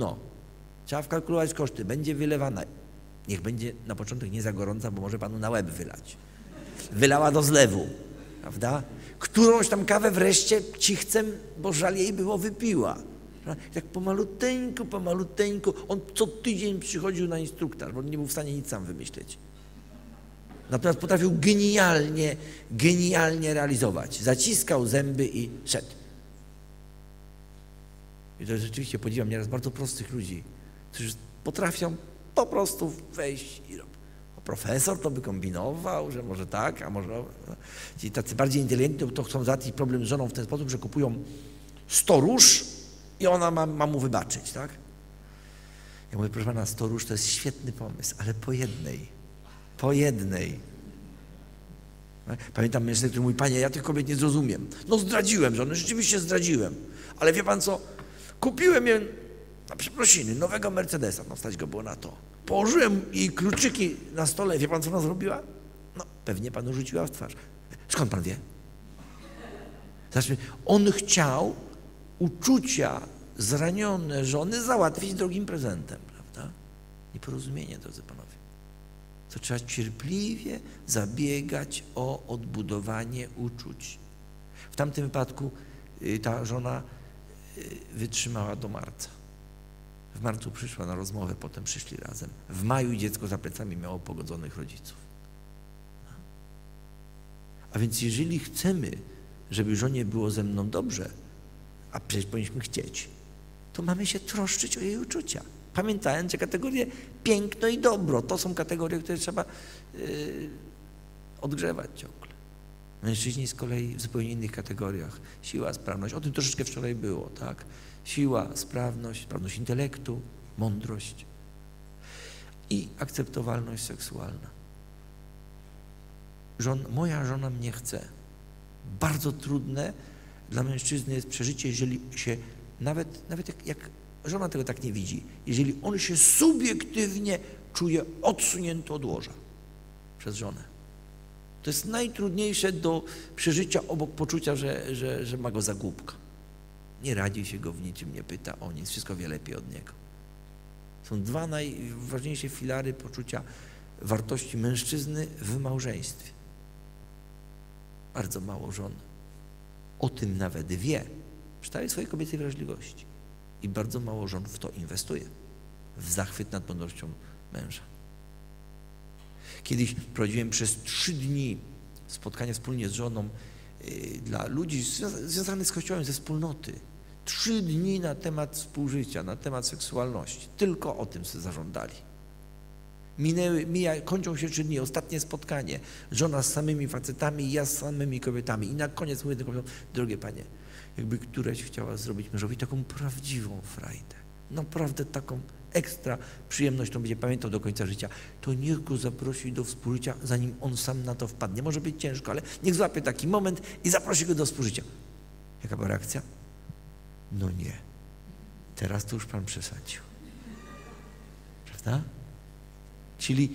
trudno. Trzeba wkalkulować koszty, będzie wylewana. Niech będzie na początek nie za gorąca, bo może panu na łeb wylać. Wylała do zlewu, prawda? Którąś tam kawę wreszcie cichcem, bo żal jej było, wypiła. Tak pomaluteńku, pomaluteńku. On co tydzień przychodził na instruktaż, bo nie był w stanie nic sam wymyśleć. Natomiast potrafił genialnie, genialnie realizować. Zaciskał zęby i szedł. I to rzeczywiście podziwiam nieraz bardzo prostych ludzi, którzy potrafią po prostu wejść i robić. Profesor to by kombinował, że może tak, a może... Ci tacy bardziej inteligentni to chcą załatwić problem z żoną w ten sposób, że kupują 100 róż i ona ma, ma mu wybaczyć, tak? Ja mówię, proszę pana, 100 róż to jest świetny pomysł, ale po jednej. Po jednej. Pamiętam mężczyznę, który mówi, panie, ja tych kobiet nie zrozumiem. No zdradziłem żonę, rzeczywiście zdradziłem. Ale wie pan co, kupiłem je na przeprosiny, nowego Mercedesa, no stać go było na to. Położyłem jej kluczyki na stole, wie pan co ona zrobiła? No, pewnie panu rzuciła w twarz. Skąd pan wie? Znaczy, on chciał uczucia zranione żony załatwić drogim prezentem, prawda? Nieporozumienie, drodzy panowie. To trzeba cierpliwie zabiegać o odbudowanie uczuć. W tamtym wypadku y, ta żona wytrzymała do marca. W marcu przyszła na rozmowę, potem przyszli razem. W maju dziecko za plecami miało pogodzonych rodziców. A więc jeżeli chcemy, żeby żonie było ze mną dobrze, a przecież powinniśmy chcieć, to mamy się troszczyć o jej uczucia. Pamiętając, że kategorie piękno i dobro to są kategorie, które trzeba yy, odgrzewać ciągle. Mężczyźni z kolei w zupełnie innych kategoriach. Siła, sprawność. O tym troszeczkę wczoraj było, tak? Siła, sprawność, sprawność intelektu, mądrość i akceptowalność seksualna. Żon, moja żona mnie chce. Bardzo trudne dla mężczyzny jest przeżycie, jeżeli się nawet, nawet jak, jak żona tego tak nie widzi, jeżeli on się subiektywnie czuje odsunięty od łoża przez żonę. To jest najtrudniejsze do przeżycia obok poczucia, że, że, że ma go za głupka. Nie radzi się go w niczym, nie pyta o nic, wszystko wie lepiej od niego. Są dwa najważniejsze filary poczucia wartości mężczyzny w małżeństwie. Bardzo mało żon o tym nawet wie, przy swojej kobiecej wrażliwości. I bardzo mało żon w to inwestuje, w zachwyt nad mądrością męża. Kiedyś prowadziłem przez trzy dni spotkanie wspólnie z żoną yy, dla ludzi związanych z Kościołem, ze wspólnoty. Trzy dni na temat współżycia, na temat seksualności. Tylko o tym sobie zażądali. Minęły, mija, kończą się trzy dni, ostatnie spotkanie. Żona z samymi facetami, ja z samymi kobietami. I na koniec mówię tylko, drogie panie, jakby któraś chciała zrobić mężowi taką prawdziwą frajdę. Naprawdę taką ekstra przyjemność, którą będzie pamiętał do końca życia, to niech go zaprosi do współżycia, zanim on sam na to wpadnie. Może być ciężko, ale niech złapie taki moment i zaprosi go do współżycia. Jaka była reakcja? No nie. Teraz to już Pan przesadził. Prawda? Czyli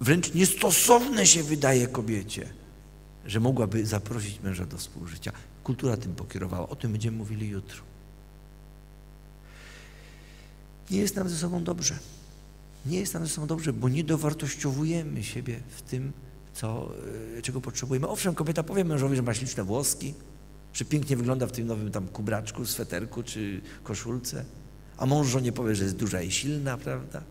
wręcz niestosowne się wydaje kobiecie, że mogłaby zaprosić męża do współżycia. Kultura tym pokierowała. O tym będziemy mówili jutro. Nie jest nam ze sobą dobrze. Nie jest nam ze sobą dobrze, bo nie dowartościowujemy siebie w tym, co, e, czego potrzebujemy. Owszem, kobieta powie mężowi, że ma śliczne włoski, że pięknie wygląda w tym nowym tam kubraczku, sweterku czy koszulce, a mąż żonie powie, że jest duża i silna, prawda?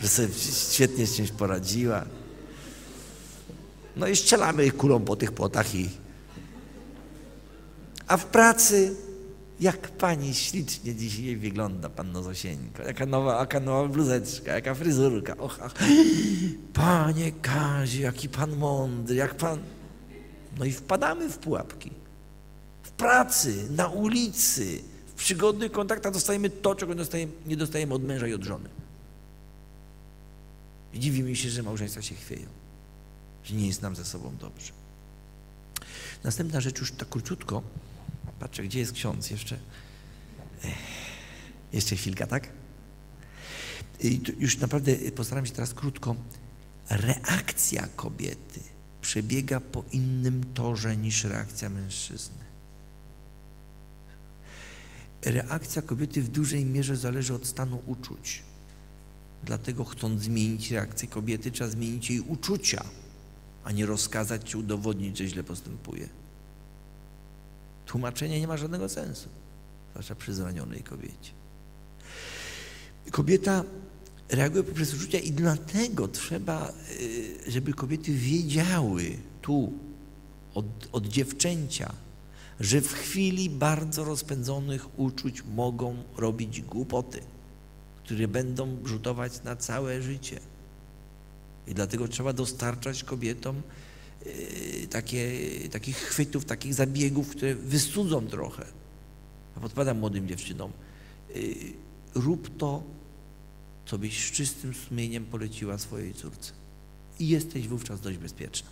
Że sobie świetnie z czymś poradziła. No i strzelamy kulą po tych płotach i a w pracy, jak pani ślicznie dzisiaj wygląda, panno Zosieńko. Jaka nowa, jaka nowa bluzeczka, jaka fryzurka. Och, ach. Panie Kaziu, jaki pan mądry, jak pan... No i wpadamy w pułapki. W pracy, na ulicy, w przygodnych kontaktach dostajemy to, czego nie dostajemy od męża i od żony. I dziwimy się, że małżeństwa się chwieją, że nie jest nam ze sobą dobrze. Następna rzecz już tak króciutko, Patrzę, gdzie jest ksiądz jeszcze? Jeszcze chwilka, tak? I już naprawdę postaram się teraz krótko. Reakcja kobiety przebiega po innym torze niż reakcja mężczyzny. reakcja kobiety w dużej mierze zależy od stanu uczuć. Dlatego chcąc zmienić reakcję kobiety, trzeba zmienić jej uczucia, a nie rozkazać czy udowodnić, że źle postępuje. Tłumaczenie nie ma żadnego sensu, zwłaszcza przy zranionej kobiecie. Kobieta reaguje poprzez uczucia i dlatego trzeba, y, żeby kobiety wiedziały tu od, od dziewczęcia, że w chwili bardzo rozpędzonych uczuć mogą robić głupoty, które będą rzutować na całe życie. I dlatego trzeba dostarczać kobietom takie, takich chwytów, takich zabiegów, które wystudzą trochę. Ja podpadam młodym dziewczynom, yy, rób to, co byś z czystym sumieniem poleciła swojej córce. I jesteś wówczas dość bezpieczna.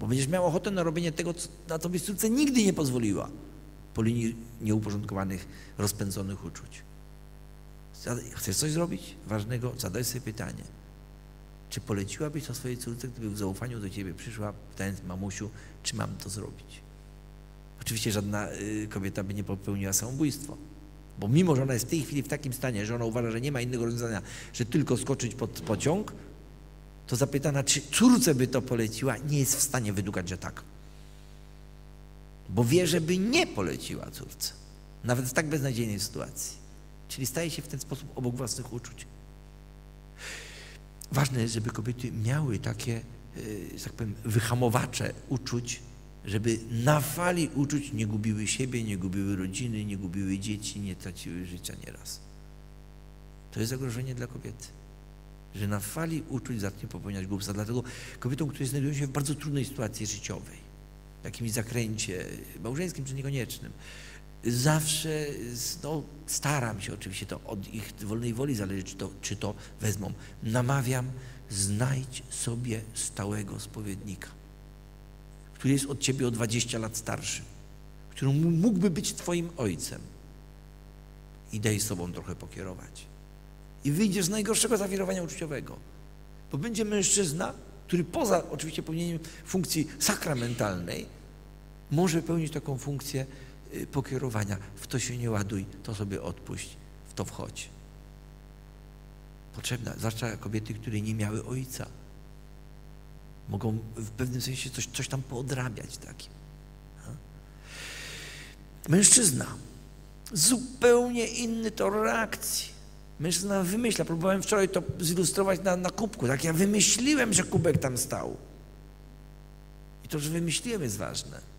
Bo będziesz miał ochotę na robienie tego, na co byś córce nigdy nie pozwoliła po linii nieuporządkowanych, rozpędzonych uczuć. Chcesz coś zrobić ważnego? Zadaj sobie pytanie. Czy poleciłabyś to swojej córce, gdyby w zaufaniu do ciebie przyszła, pytając mamusiu, czy mam to zrobić? Oczywiście żadna y, kobieta by nie popełniła samobójstwo. Bo mimo, że ona jest w tej chwili w takim stanie, że ona uważa, że nie ma innego rozwiązania, że tylko skoczyć pod pociąg, to zapytana, czy córce by to poleciła, nie jest w stanie wydukać, że tak. Bo wie, że by nie poleciła córce. Nawet w tak beznadziejnej sytuacji. Czyli staje się w ten sposób obok własnych uczuć. Ważne jest, żeby kobiety miały takie, e, że tak powiem, wyhamowacze uczuć, żeby na fali uczuć nie gubiły siebie, nie gubiły rodziny, nie gubiły dzieci, nie traciły życia nieraz. To jest zagrożenie dla kobiety że na fali uczuć zacznie popełniać głupstwa. Dlatego kobietom, które znajdują się w bardzo trudnej sytuacji życiowej, w jakimś zakręcie małżeńskim czy niekoniecznym, zawsze no, staram się oczywiście, to od ich wolnej woli zależy, czy to, czy to wezmą. Namawiam, znajdź sobie stałego spowiednika, który jest od ciebie o 20 lat starszy, który mógłby być twoim ojcem i daj sobą trochę pokierować i wyjdziesz z najgorszego zawirowania uczuciowego. Bo będzie mężczyzna, który poza oczywiście pełnieniem funkcji sakramentalnej, może pełnić taką funkcję pokierowania. W to się nie ładuj, to sobie odpuść, w to wchodź. Potrzebna, zwłaszcza kobiety, które nie miały ojca. Mogą w pewnym sensie coś, coś tam poodrabiać takim. Mężczyzna. Zupełnie inny tor reakcji. Mężczyzna wymyśla. Próbowałem wczoraj to zilustrować na, na kubku. Tak, ja wymyśliłem, że kubek tam stał. I to, że wymyśliłem, jest ważne.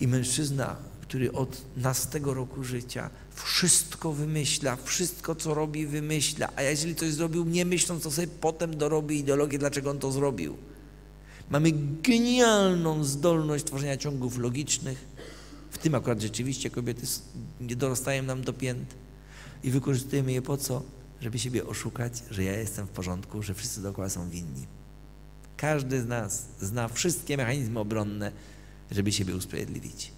I mężczyzna, który od nastego roku życia wszystko wymyśla, wszystko, co robi, wymyśla. A jeżeli coś zrobił, nie myśląc, to sobie potem dorobi ideologię, dlaczego on to zrobił. Mamy genialną zdolność tworzenia ciągów logicznych. W tym akurat rzeczywiście kobiety dorastają nam do pięt i wykorzystujemy je po co? Żeby siebie oszukać, że ja jestem w porządku, że wszyscy dookoła są winni. Każdy z nas zna wszystkie mechanizmy obronne, żeby siebie usprawiedliwić.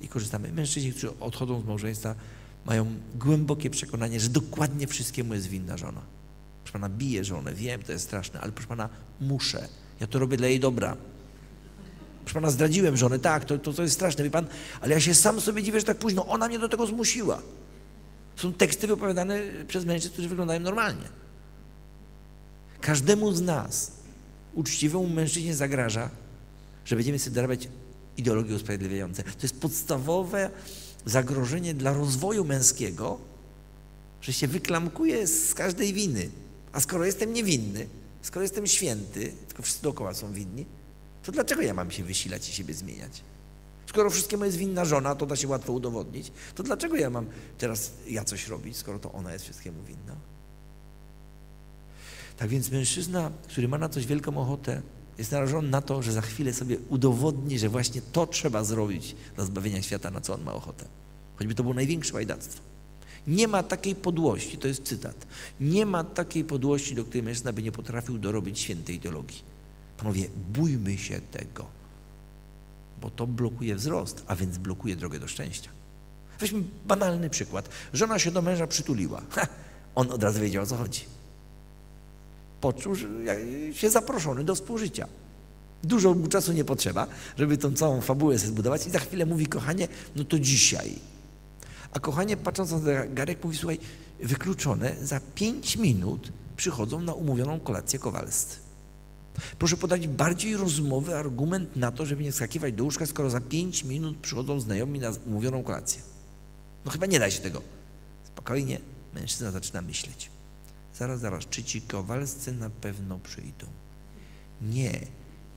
I korzystamy. Mężczyźni, którzy odchodzą z małżeństwa, mają głębokie przekonanie, że dokładnie wszystkiemu jest winna żona. Proszę pana, biję żonę, wiem, to jest straszne, ale proszę pana, muszę. Ja to robię dla jej dobra. Proszę pana, zdradziłem żonę, tak, to, to, to jest straszne, wie pan, ale ja się sam sobie dziwię, że tak późno ona mnie do tego zmusiła. Są teksty wypowiadane przez mężczyzn, którzy wyglądają normalnie. Każdemu z nas, uczciwemu mężczyźnie zagraża, że będziemy sobie dorabiać ideologie usprawiedliwiające. To jest podstawowe zagrożenie dla rozwoju męskiego, że się wyklamkuje z każdej winy. A skoro jestem niewinny, skoro jestem święty, tylko wszyscy dookoła są winni, to dlaczego ja mam się wysilać i siebie zmieniać? Skoro wszystkiemu jest winna żona, to da się łatwo udowodnić, to dlaczego ja mam teraz ja coś robić, skoro to ona jest wszystkiemu winna? Tak więc mężczyzna, który ma na coś wielką ochotę, jest narażony na to, że za chwilę sobie udowodni, że właśnie to trzeba zrobić dla zbawienia świata, na co on ma ochotę. Choćby to było największe łajdactwo. Nie ma takiej podłości, to jest cytat, nie ma takiej podłości, do której mężczyzna by nie potrafił dorobić świętej ideologii. Panowie, bójmy się tego bo to blokuje wzrost, a więc blokuje drogę do szczęścia. Weźmy banalny przykład. Żona się do męża przytuliła. Ha, on od razu wiedział, o co chodzi. Poczuł się zaproszony do współżycia. Dużo mu czasu nie potrzeba, żeby tą całą fabułę sobie zbudować i za chwilę mówi, kochanie, no to dzisiaj. A kochanie, patrząc na zegarek, mówi, słuchaj, wykluczone, za pięć minut przychodzą na umówioną kolację kowalscy. Proszę podać bardziej rozmowy, argument na to, żeby nie skakiwać do łóżka, skoro za pięć minut przychodzą znajomi na umówioną kolację. No chyba nie da się tego. Spokojnie, mężczyzna zaczyna myśleć. Zaraz, zaraz, czy ci kowalscy na pewno przyjdą? Nie,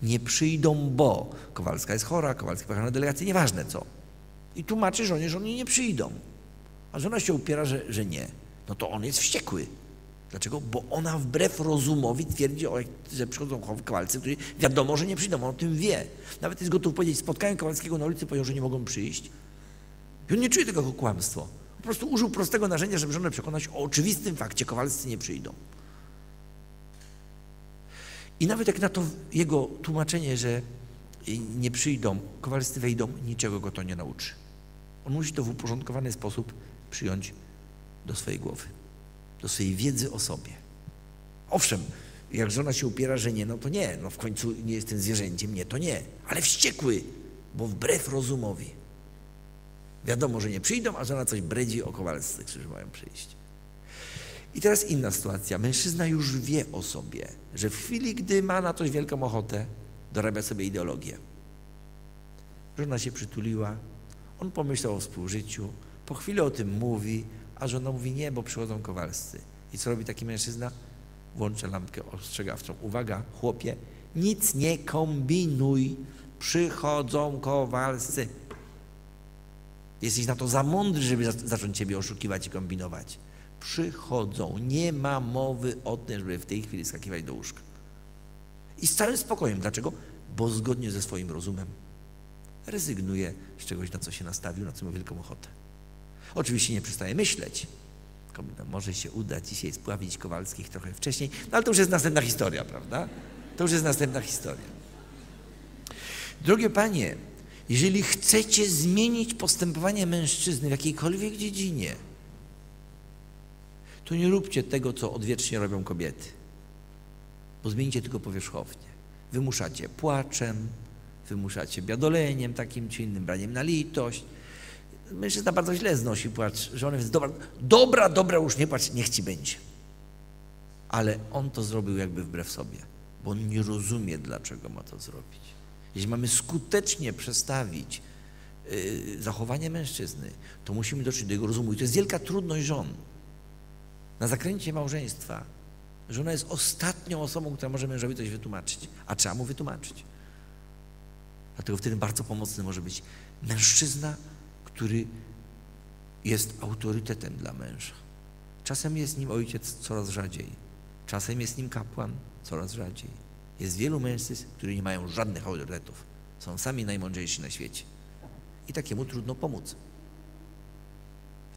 nie przyjdą, bo Kowalska jest chora, Kowalski pojechał na delegację, nieważne co. I tłumaczy żonie, że oni nie przyjdą. A żona się upiera, że, że nie. No to on jest wściekły. Dlaczego? Bo ona wbrew rozumowi twierdzi, że przychodzą kowalcy, którzy wiadomo, że nie przyjdą, on o tym wie. Nawet jest gotów powiedzieć, spotkałem Kowalskiego na ulicy, powiedział, że nie mogą przyjść. I on nie czuje tego jako kłamstwo. Prostu użył prostego narzędzia, żeby żonę przekonać o oczywistym fakcie, Kowalscy nie przyjdą. I nawet jak na to jego tłumaczenie, że nie przyjdą, Kowalscy wejdą, niczego go to nie nauczy. On musi to w uporządkowany sposób przyjąć do swojej głowy, do swojej wiedzy o sobie. Owszem, jak żona się upiera, że nie, no to nie, no w końcu nie jestem zwierzęciem, nie, to nie, ale wściekły, bo wbrew rozumowi. Wiadomo, że nie przyjdą, a żona coś bredzi o Kowalscy, którzy mają przyjść. I teraz inna sytuacja. Mężczyzna już wie o sobie, że w chwili, gdy ma na coś wielką ochotę, dorabia sobie ideologię. Żona się przytuliła, on pomyślał o współżyciu, po chwili o tym mówi, a żona mówi nie, bo przychodzą kowalscy. I co robi taki mężczyzna? Włącza lampkę ostrzegawczą. Uwaga, chłopie, nic nie kombinuj, przychodzą kowalscy. Jesteś na to za mądry, żeby zacząć ciebie oszukiwać i kombinować. Przychodzą. Nie ma mowy o tym, żeby w tej chwili skakiwać do łóżka. I z całym spokojem. Dlaczego? Bo zgodnie ze swoim rozumem rezygnuje z czegoś, na co się nastawił, na co ma wielką ochotę. Oczywiście nie przestaje myśleć. Może się uda dzisiaj spławić Kowalskich trochę wcześniej, no ale to już jest następna historia, prawda? To już jest następna historia. Drogie panie, jeżeli chcecie zmienić postępowanie mężczyzny w jakiejkolwiek dziedzinie, to nie róbcie tego, co odwiecznie robią kobiety, bo zmienicie tylko powierzchownie. Wymuszacie płaczem, wymuszacie biadoleniem takim czy innym, braniem na litość. Mężczyzna bardzo źle znosi płacz żony, więc dobra, dobra, dobra, już nie płacz, niech ci będzie. Ale on to zrobił jakby wbrew sobie, bo on nie rozumie, dlaczego ma to zrobić. Jeśli mamy skutecznie przestawić yy, zachowanie mężczyzny, to musimy dotrzeć do jego rozumu. I to jest wielka trudność żon. Na zakręcie małżeństwa żona jest ostatnią osobą, która może mężowi coś wytłumaczyć, a trzeba mu wytłumaczyć. Dlatego wtedy bardzo pomocny może być mężczyzna, który jest autorytetem dla męża. Czasem jest nim ojciec coraz rzadziej, czasem jest nim kapłan coraz rzadziej. Jest wielu mężczyzn, którzy nie mają żadnych autorytetów. Są sami najmądrzejsi na świecie. I takiemu trudno pomóc.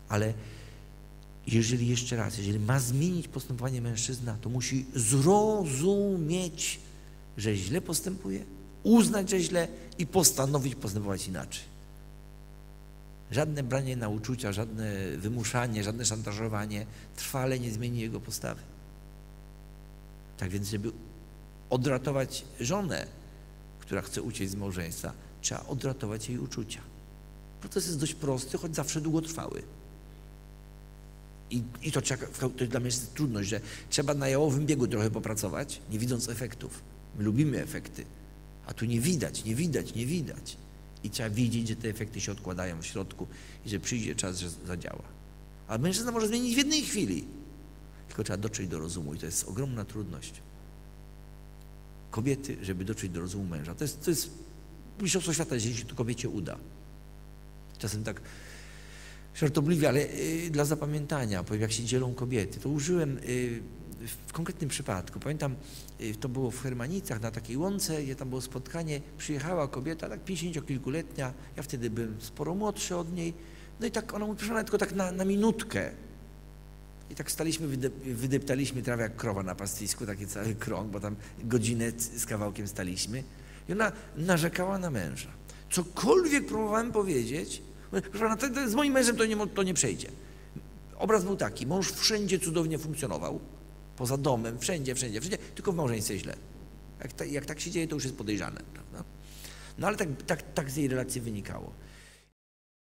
Ale jeżeli jeszcze raz, jeżeli ma zmienić postępowanie mężczyzna, to musi zrozumieć, że źle postępuje, uznać, że źle i postanowić postępować inaczej. Żadne branie na uczucia, żadne wymuszanie, żadne szantażowanie trwale nie zmieni jego postawy. Tak więc, żeby odratować żonę, która chce uciec z małżeństwa, trzeba odratować jej uczucia. Proces jest dość prosty, choć zawsze długotrwały. I, i to, trzeba, to dla mnie jest trudność, że trzeba na jałowym biegu trochę popracować, nie widząc efektów. My lubimy efekty, a tu nie widać, nie widać, nie widać. I trzeba widzieć, że te efekty się odkładają w środku i że przyjdzie czas, że zadziała. Ale mężczyzna może zmienić w jednej chwili. Tylko trzeba dotrzeć do rozumu i to jest ogromna trudność. Kobiety, żeby dotrzeć do rozumu męża. To jest, to jest mistrzostwo świata, jeśli się to kobiecie uda. Czasem tak żartobliwie, ale y, dla zapamiętania, powiem, jak się dzielą kobiety. To użyłem y, w konkretnym przypadku. Pamiętam, y, to było w Hermanicach na takiej łące, gdzie tam było spotkanie, przyjechała kobieta, tak pięćdziesięciokilkuletnia, ja wtedy byłem sporo młodszy od niej, no i tak ona mu przyszła tylko tak na, na minutkę. I tak staliśmy, wydeptaliśmy trawę jak krowa na pastwisku, taki cały krąg, bo tam godzinę z kawałkiem staliśmy. I ona narzekała na męża. Cokolwiek próbowałem powiedzieć, proszę pana, to, to z moim mężem to nie, to nie przejdzie. Obraz był taki, mąż wszędzie cudownie funkcjonował, poza domem, wszędzie, wszędzie, wszędzie, tylko w małżeństwie źle. Jak, ta, jak tak się dzieje, to już jest podejrzane, prawda? No ale tak, tak, tak z jej relacji wynikało.